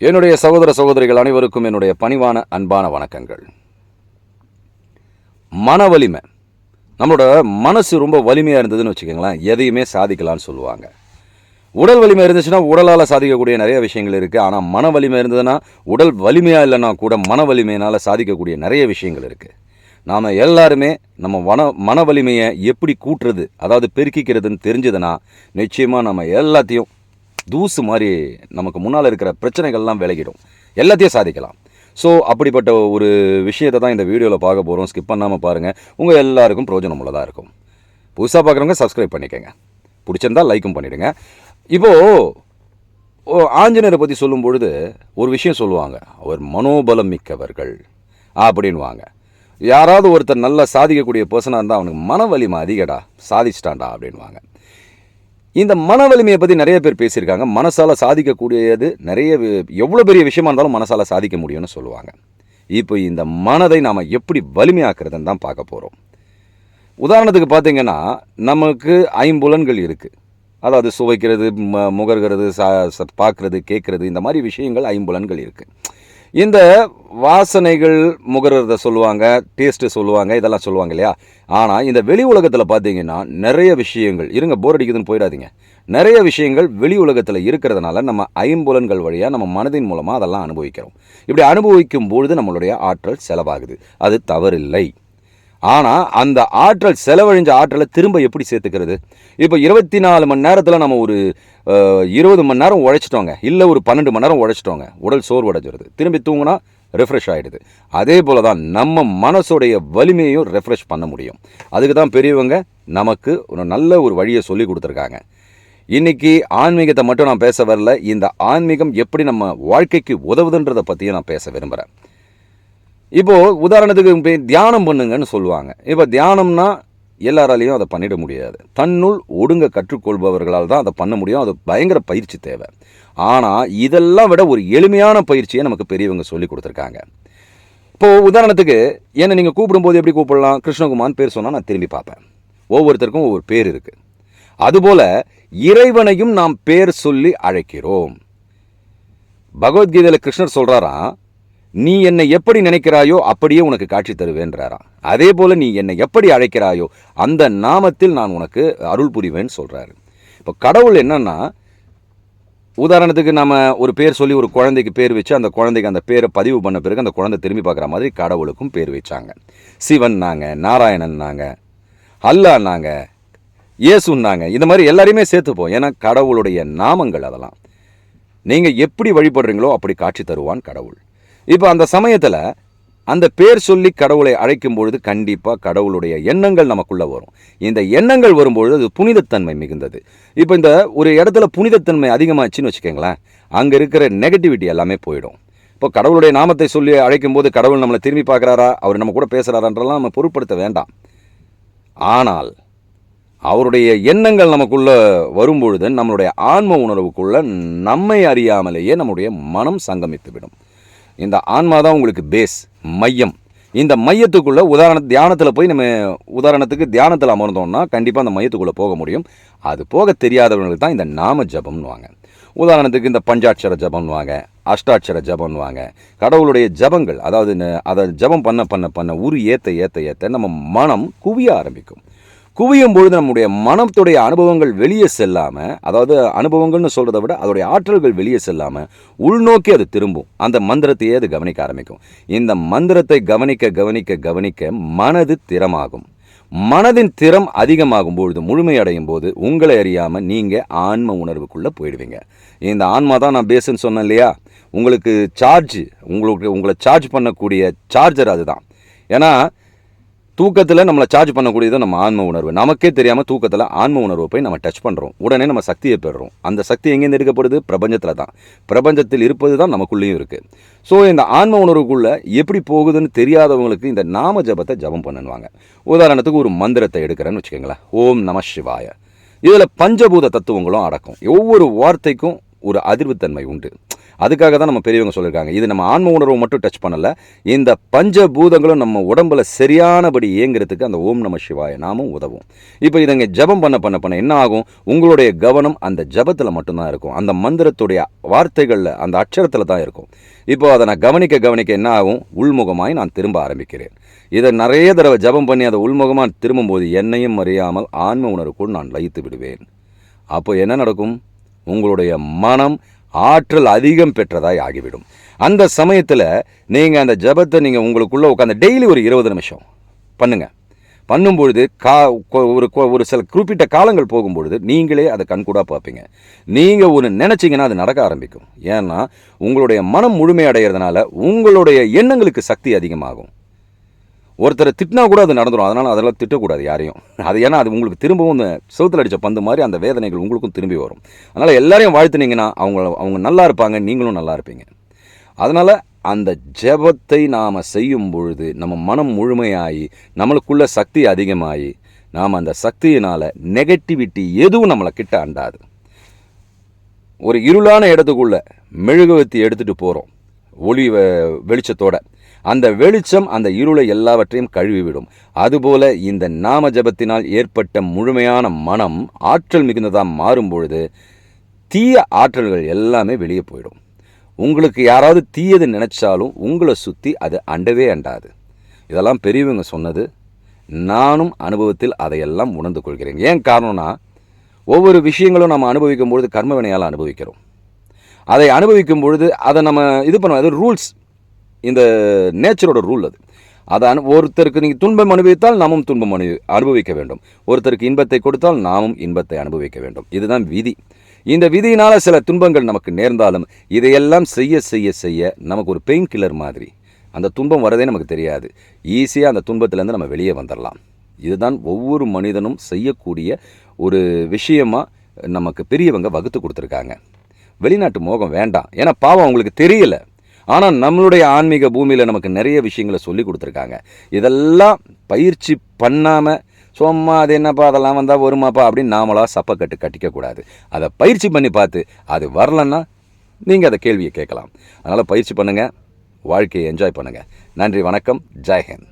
என்னுடைய சகோதர சகோதரிகள் அனைவருக்கும் என்னுடைய பணிவான அன்பான வணக்கங்கள். மன வலிமை. நம்மளோட மனசு ரொம்ப வலிமையாக இருந்ததுன்னு வச்சுக்கோங்களேன் எதையுமே சாதிக்கலாம்னு சொல்லுவாங்க. உடல் வலிமை இருந்துச்சுன்னா உடலால் சாதிக்கக்கூடிய நிறைய விஷயங்கள் இருக்குது ஆனால் மன வலிமை இருந்ததுன்னா உடல் வலிமையாக இல்லைன்னா கூட மன வலிமையினால் சாதிக்கக்கூடிய நிறைய விஷயங்கள் இருக்குது நாம் எல்லாருமே நம்ம மன மன வலிமையை எப்படி கூட்டுறது அதாவது பெருக்கிக்கிறதுன்னு தெரிஞ்சதுன்னா நிச்சயமாக நம்ம எல்லாத்தையும் தூசு மாதிரி நமக்கு முன்னால் இருக்கிற பிரச்சனைகள்லாம் விலகிடும். எல்லாத்தையும் சாதிக்கலாம். ஸோ அப்படிப்பட்ட ஒரு விஷயத்தை தான் இந்த வீடியோவில் பார்க்க போகிறோம் ஸ்கிப் பண்ணாமல் பாருங்கள் உங்கள் எல்லாருக்கும் பிரயோஜனம் உள்ளதாக இருக்கும். புதுசாக பார்க்குறவங்க சப்ஸ்கிரைப் பண்ணிக்கோங்க. பிடிச்சிருந்தா லைக்கும் பண்ணிவிடுங்க இப்போது ஓ ஆஞ்சநேயரை பற்றி சொல்லும் பொழுது ஒரு விஷயம் சொல்லுவாங்க. அவர் மனோபலம் மிக்கவர்கள் அப்படின்வாங்க யாராவது ஒருத்தர் நல்லா சாதிக்கக்கூடிய பர்சனாக இருந்தால் அவனுக்கு மன வலிமை அதிகடா. சாதிச்சிட்டான்டா அப்படின்வாங்க இந்த மன வலிமையை பற்றி நிறைய பேர் பேசியிருக்காங்க. மனசால் சாதிக்கக்கூடியது நிறைய எவ்வளோ பெரிய விஷயமா இருந்தாலும் மனசால் சாதிக்க முடியும்னு சொல்லுவாங்க. இப்போ இந்த மனதை நாம் எப்படி வலிமையாக்குறதுன்னு தான் பார்க்க போகிறோம் உதாரணத்துக்கு பார்த்தீங்கன்னா நமக்கு ஐம்புலன்கள் இருக்குது அதாவது சுவைக்கிறது ம முகர்கிறது சா ச- பார்க்கறது கேட்குறது இந்த மாதிரி விஷயங்கள் ஐம்புலன்கள் இருக்குது இந்த வாசனைகள் முகர்றத சொல்லுவாங்க டேஸ்ட்டு சொல்லுவாங்க இதெல்லாம் சொல்லுவாங்க இல்லையா? ஆனால் இந்த வெளி உலகத்தில் பார்த்தீங்கன்னா நிறைய விஷயங்கள் இருங்க போர் அடிக்குதுன்னு போயிடாதீங்க. நிறைய விஷயங்கள் வெளி உலகத்தில் இருக்கிறதுனால நம்ம ஐம்புலன்கள் வழியாக நம்ம மனதின் மூலமாக அதெல்லாம் அனுபவிக்கிறோம். இப்படி அனுபவிக்கும் பொழுது நம்மளுடைய ஆற்றல் செலவாகுது. அது தவறில்லை. ஆனால் அந்த ஆற்றல் செலவழிஞ்ச ஆற்றலை திரும்ப எப்படி சேர்த்துக்கிறது? இப்போ இருபத்தி நாலு மணி நேரத்தில் நம்ம ஒரு இருபது மணி நேரம் உழைச்சிட்டோங்க. இல்லை ஒரு பன்னெண்டு மணி நேரம் உழைச்சிட்டோங்க. உடல் சோர்வடைஞ்சிருது. திரும்பி தூங்கினா ரெஃப்ரெஷ் ஆகிடுது அதே போல தான் நம்ம மனசோடைய வலிமையும் ரெஃப்ரெஷ் பண்ண முடியும். அதுக்கு தான் பெரியவங்க நமக்கு ஒரு நல்ல ஒரு வழியை சொல்லி கொடுத்துருக்காங்க. இன்றைக்கி ஆன்மீகத்தை மட்டும் நான் பேச வரல. இந்த ஆன்மீகம் எப்படி நம்ம வாழ்க்கைக்கு உதவுதுன்றதை பற்றியும் நான் பேச விரும்புகிறேன் இப்போது உதாரணத்துக்கு போய் தியானம் பண்ணுங்கன்னு சொல்லுவாங்க. இப்போ தியானம்னா எல்லாராலையும் அதை பண்ணிட முடியாது. தன்னுள் ஒடுங்க கற்றுக்கொள்பவர்களால் தான் அதை பண்ண முடியும். அது பயங்கர பயிற்சி தேவை. ஆனால் இதெல்லாம் விட ஒரு எளிமையான பயிற்சியை நமக்கு பெரியவங்க சொல்லி கொடுத்துருக்காங்க. இப்போது உதாரணத்துக்கு என்னை நீங்கள் கூப்பிடும்போது எப்படி கூப்பிடலாம்? கிருஷ்ணகுமார் பேர் சொன்னால் நான் திரும்பி பார்ப்பேன். ஒவ்வொருத்தருக்கும் ஒவ்வொரு பேர் இருக்குது அதுபோல இறைவனையும் நாம் பேர் சொல்லி அழைக்கிறோம். பகவத்கீதையில் கிருஷ்ணர் சொல்கிறாராம் நீ என்னை எப்படி நினைக்கிறாயோ அப்படியே உனக்கு காட்சி தருவேன்றாராம். அதே போல நீ என்னை எப்படி அழைக்கிறாயோ அந்த நாமத்தில் நான் உனக்கு அருள் புரிவேன்னு சொல்றாரு. இப்போ கடவுள் என்னன்னா உதாரணத்துக்கு நம்ம ஒரு பேர் சொல்லி ஒரு குழந்தைக்கு பேர் வச்சு அந்த குழந்தைக்கு அந்த பேரை பதிவு பண்ண பிறகு அந்த குழந்தை திரும்பி பார்க்குற மாதிரி கடவுளுக்கும் பேர் வச்சாங்க. சிவன் நாங்க நாராயணன் நாங்க அல்லாஹ்னாங்க இயேசுன்னாங்க இந்த மாதிரி எல்லாரையுமே சேர்த்துப்போம் ஏன்னா கடவுளுடைய நாமங்கள் அதெல்லாம். நீங்கள் எப்படி வழிபடுறீங்களோ அப்படி காட்சி தருவான் கடவுள். இப்போ அந்த சமயத்தில் அந்த பேர் சொல்லி கடவுளை அழைக்கும் பொழுது கண்டிப்பாக கடவுளுடைய எண்ணங்கள் நமக்குள்ளே வரும். இந்த எண்ணங்கள் வரும்பொழுது அது புனிதத்தன்மை மிகுந்தது. இப்போ இந்த ஒரு இடத்துல புனிதத்தன்மை அதிகமாச்சுன்னு வச்சுக்கோங்களேன் அங்கே இருக்கிற நெகட்டிவிட்டி எல்லாமே போயிடும். இப்போ கடவுளுடைய நாமத்தை சொல்லி அழைக்கும் போது கடவுள் நம்மளை திரும்பி பார்க்குறாரா? அவர் நம்ம கூட பேசுகிறாரான்றலாம் நம்ம பொருட்படுத்த வேண்டாம். ஆனால் அவருடைய எண்ணங்கள் நமக்குள்ளே வரும்பொழுது நம்மளுடைய ஆன்ம உணர்வுக்குள்ள நம்மை அறியாமலேயே நம்முடைய மனம் சங்கமித்து விடும் இந்த ஆன்மா தான் உங்களுக்கு பேஸ் மையம். இந்த மையத்துக்குள்ளே உதாரண தியானத்தில் போய் நம்ம உதாரணத்துக்கு தியானத்தில் அமர்ந்தோம்னா கண்டிப்பாக அந்த மையத்துக்குள்ளே போக முடியும். அது போக தெரியாதவங்களுக்கு தான் இந்த நாம ஜபம்னுவாங்க. உதாரணத்துக்கு இந்த பஞ்சாட்சர ஜபம்னுவாங்க அஷ்டாட்சர ஜபம்னுவாங்க. கடவுளுடைய ஜபங்கள் அதாவது ந- அதை ஜபம் பண்ண பண்ண பண்ண உரு ஏற்ற ஏற்ற ஏற்ற நம்ம மனம் குவிய ஆரம்பிக்கும். குவியும் பொழுது நம்முடைய மனத்துடைய அனுபவங்கள் வெளியே செல்லாமல் அதாவது அனுபவங்கள்னு சொல்கிறத விட அதோடைய ஆற்றல்கள் வெளியே செல்லாமல் உள்நோக்கி அது திரும்பும். அந்த மந்திரத்தையே அது கவனிக்க ஆரம்பிக்கும். இந்த மந்திரத்தை கவனிக்க கவனிக்க கவனிக்க மனது திறமாகும். மனதின் திறம் அதிகமாகும் பொழுது முழுமையடையும் போது உங்களை அறியாமல் நீங்கள் ஆன்ம உணர்வுக்குள்ளே போயிடுவீங்க. இந்த ஆன்மா தான் நான் பேசுன்னு சொன்னேன் இல்லையா? உங்களுக்கு சார்ஜ் உங்களுக்கு உங்களை சார்ஜ் பண்ணக்கூடிய சார்ஜர் அதுதான். ஏன்னா தூக்கத்தில் நம்மளை சார்ஜ் பண்ணக்கூடியது நம்ம ஆன்ம உணர்வு. நமக்கே தெரியாமல் தூக்கத்தில் ஆன்ம உணர்வை போய் நம்ம டச் பண்ணுறோம் உடனே நம்ம சக்தியை பெறுறோம். அந்த சக்தி எங்கேருந்து எடுக்கப்படுது? பிரபஞ்சத்தில் தான். பிரபஞ்சத்தில் இருப்பது தான் நமக்குள்ளேயும் இருக்குது ஸோ இந்த ஆன்ம உணர்வுக்குள்ளே எப்படி போகுதுன்னு தெரியாதவங்களுக்கு இந்த நாம ஜபத்தை ஜபம் பண்ணுவாங்க. உதாரணத்துக்கு ஒரு மந்திரத்தை எடுக்கிறேன்னு வச்சுக்கோங்களேன். ஓம் நம சிவாய. இதில் பஞ்சபூத தத்துவங்களும் அடக்கும். ஒவ்வொரு வார்த்தைக்கும் ஒரு அதிர்வுத்தன்மை உண்டு. அதுக்காக தான் நம்ம பெரியவங்க சொல்லியிருக்காங்க. இது நம்ம ஆன்ம உணர்வை மட்டும் டச் பண்ணலை. இந்த பஞ்சபூதங்களும் நம்ம உடம்புல சரியானபடி இயங்குறதுக்கு அந்த ஓம் நம சிவாய நாமும் உதவும். இப்போ இதங்க ஜெபம் பண்ண பண்ண பண்ண என்ன ஆகும்? உங்களுடைய கவனம் அந்த ஜெபத்தில் மட்டும்தான் இருக்கும். அந்த மந்திரத்துடைய வார்த்தைகளில் அந்த அட்சரத்தில் தான் இருக்கும். இப்போ அதை நான் கவனிக்க கவனிக்க என்ன ஆகும்? உள்முகமாய் நான் திரும்ப ஆரம்பிக்கிறேன். இதை நிறைய தடவை ஜெபம் பண்ணி அதை உள்முகமாக திரும்பும்போது என்னையும் அறியாமல் ஆன்ம உணர்வுக்குள் நான் லயித்து விடுவேன். அப்போ என்ன நடக்கும்? உங்களுடைய மனம் ஆற்றல் அதிகம் பெற்றதாய் ஆகிவிடும். அந்த சமயத்தில் நீங்கள் அந்த ஜெபத்தை நீங்கள் உங்களுக்குள்ளே உட்காந்து டெய்லி ஒரு இருபது நிமிஷம் பண்ணுங்கள் பண்ணும்பொழுது கா ஒரு ஒரு சில குறிப்பிட்ட காலங்கள் போகும்பொழுது நீங்களே அதை கண்கூடாக பார்ப்பீங்க. நீங்கள் ஒன்று நினச்சிங்கன்னா அது நடக்க ஆரம்பிக்கும். ஏன்னா உங்களுடைய மனம் முழுமையடைகிறதுனால உங்களுடைய எண்ணங்களுக்கு சக்தி அதிகமாகும். ஒருத்தரை திட்டினா கூட அது நடந்துடும் அதனால் அதெல்லாம் திட்டக்கூடாது யாரையும். அது ஏன்னா அது உங்களுக்கு திரும்பவும் இந்த செவுத்தில் அடித்த பந்து மாதிரி அந்த வேதனைகள் உங்களுக்கும் திரும்பி வரும். அதனால் எல்லாரையும் வாழ்த்துனீங்கன்னா அவங்க அவங்க நல்லா இருப்பாங்க நீங்களும் நல்லா இருப்பீங்க. அதனால் அந்த ஜெபத்தை நாம் செய்யும் பொழுது நம்ம மனம் முழுமையாகி நம்மளுக்குள்ள சக்தி அதிகமாகி நாம் அந்த சக்தியினால் நெகட்டிவிட்டி எதுவும் நம்மளை கிட்ட அண்டாது. ஒரு இருளான இடத்துக்குள்ளே மெழுகுவத்தி எடுத்துகிட்டு போகிறோம் ஒளி வெளிச்சத்தோடு. அந்த வெளிச்சம் அந்த இருளை எல்லாவற்றையும் கழுவிவிடும். அதுபோல இந்த நாம ஜபத்தினால் ஏற்பட்ட முழுமையான மனம் ஆற்றல் மிகுந்ததாக மாறும் பொழுது தீய ஆற்றல்கள் எல்லாமே வெளியே போயிடும். உங்களுக்கு யாராவது தீயது நினைச்சாலும் உங்களை சுற்றி அது அண்டவே அண்டாது. இதெல்லாம் பெரியவங்க சொன்னது. நானும் அனுபவத்தில் அதையெல்லாம் உணர்ந்து கொள்கிறேன். ஏன் காரணம்னா ஒவ்வொரு விஷயங்களும் நம்ம அனுபவிக்கும் பொழுது கர்மவினையால் அனுபவிக்கிறோம். அதை அனுபவிக்கும் பொழுது அதை நம்ம இது பண்ணுவோம். அது ரூல்ஸ். இந்த நேச்சரோட ரூல் அது. அதான் ஒருத்தருக்கு நீங்கள் துன்பம் அனுபவித்தால் நாமும் துன்பம் அனு அனுபவிக்க வேண்டும். ஒருத்தருக்கு இன்பத்தை கொடுத்தால் நாமும் இன்பத்தை அனுபவிக்க வேண்டும். இதுதான் விதி. இந்த விதியினால் சில துன்பங்கள் நமக்கு நேர்ந்தாலும் இதையெல்லாம் செய்ய செய்ய செய்ய நமக்கு ஒரு பெயின் கில்லர் மாதிரி. அந்த துன்பம் வரதே நமக்கு தெரியாது. ஈஸியாக அந்த துன்பத்திலேருந்து நம்ம வெளியே வந்துடலாம் இதுதான் ஒவ்வொரு மனிதனும் செய்யக்கூடிய ஒரு விஷயமாக நமக்கு பெரியவங்க வகுத்து கொடுத்துருக்காங்க. வெளிநாட்டு மோகம் வேண்டாம். ஏன்னா பாவம் அவங்களுக்கு தெரியல. ஆனால் நம்மளுடைய ஆன்மீக பூமியில் நமக்கு நிறைய விஷயங்களை சொல்லி கொடுத்துருக்காங்க. இதெல்லாம் பயிற்சி பண்ணாமல் சும்மா அது என்னப்பா அதெல்லாம் வந்தால் வருமாப்பா அப்படின்னு நாமளா சப்பக்கட்டு கட்டிக்கக்கூடாது அதை பயிற்சி பண்ணி பார்த்து அது வரலன்னா நீங்கள் அதை கேள்வியை கேட்கலாம். அதனால் பயிற்சி பண்ணுங்கள் வாழ்க்கையை என்ஜாய் பண்ணுங்கள் நன்றி வணக்கம் ஜெய்ஹிந்த்